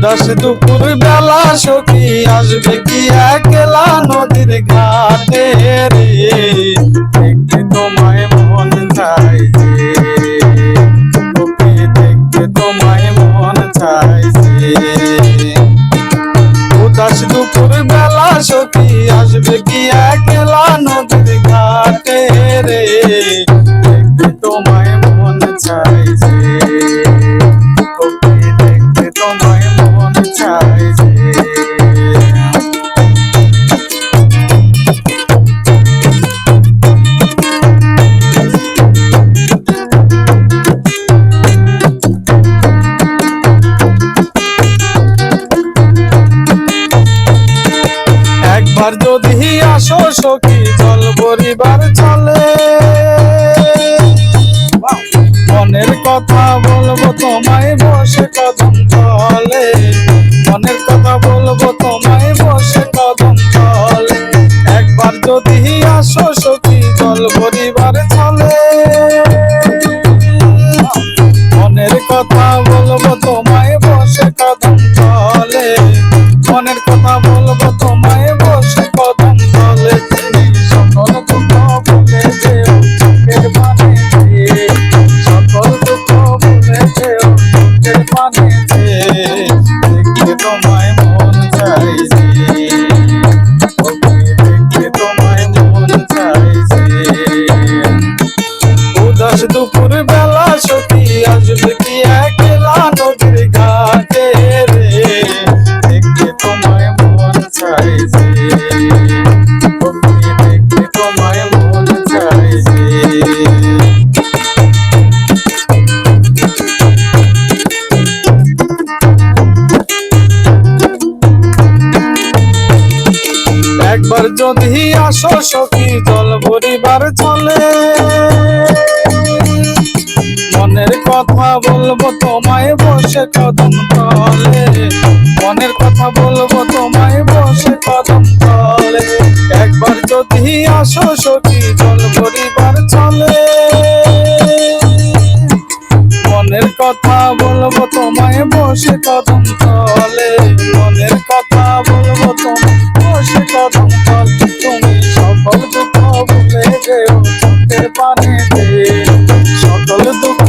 উদাস দুপুর বেলা সখী আসবে কি একলা নদীর ঘাটে রে? দেখতে তোমায় মন ওকে দেখতে তোমায় মন চাইছে উদাস দুপুর বেলা সখী আসবে কি একলা নদীর ঘাটে রে? যদি আসো সখী, জল পরিবার চলে। মনের কথা বলব তোমায় বসে কদম চলে মনের কথা বলব তোমায় বসে কদম চলে একবার যদি আসো সখী, জল পরিবার চলে। মনের কথা বলব তোমায় বসে কদম দুপুর বেলা সখী আসবে কি একলা নদীর ঘাটে রে? দেখতে তোমায় মন চাইছে। একবার যদি আসো সখী, জল ভরিবার চলে কথা বলব, তোমায় বসে কদম তলে। মনের কথা বলব, তোমায় বসে কদম তলে। একবার যদি আসো সখী, জল ভরিবার চলে মনের কথা বলব, তোমায় বসে কদম তলে। মনের কথা বলব, তোমায় বসে কদম তলে। তুমি সকল দুঃখ ভুলে যেও, চোখের পানিতে। সকল দুঃখ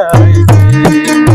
চাইছে